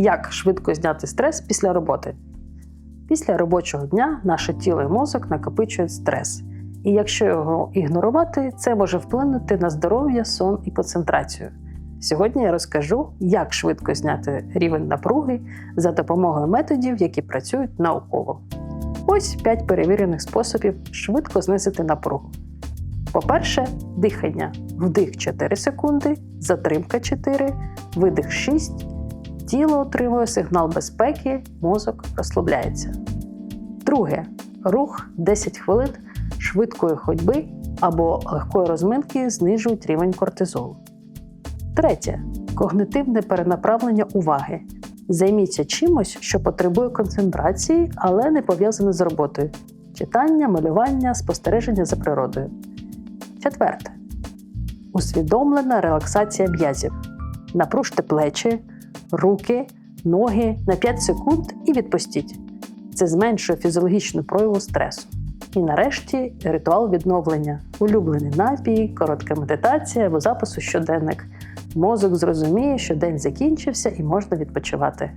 Як швидко зняти стрес після роботи? Після робочого дня наше тіло і мозок накопичують стрес. І якщо його ігнорувати, це може вплинути на здоров'я, сон і концентрацію. Сьогодні я розкажу, як швидко зняти рівень напруги за допомогою методів, які працюють науково. Ось 5 перевірених способів швидко знизити напругу. По-перше, дихання. Вдих 4 секунди, затримка 4, видих 6. Тіло отримує сигнал безпеки, мозок розслабляється. Друге рух 10 хвилин швидкої ходьби або легкої розминки знижують рівень кортизолу. Третє когнитивне перенаправлення уваги. Займіться чимось, що потребує концентрації, але не пов'язане з роботою: читання, малювання, спостереження за природою. Четверте усвідомлена релаксація м'язів. Напружте плечі, руки, ноги на 5 секунд і відпустіть. Це зменшує фізіологічну прояву стресу. І нарешті ритуал відновлення, улюблений напій, коротка медитація або запису щоденник. Мозок зрозуміє, що день закінчився і можна відпочивати.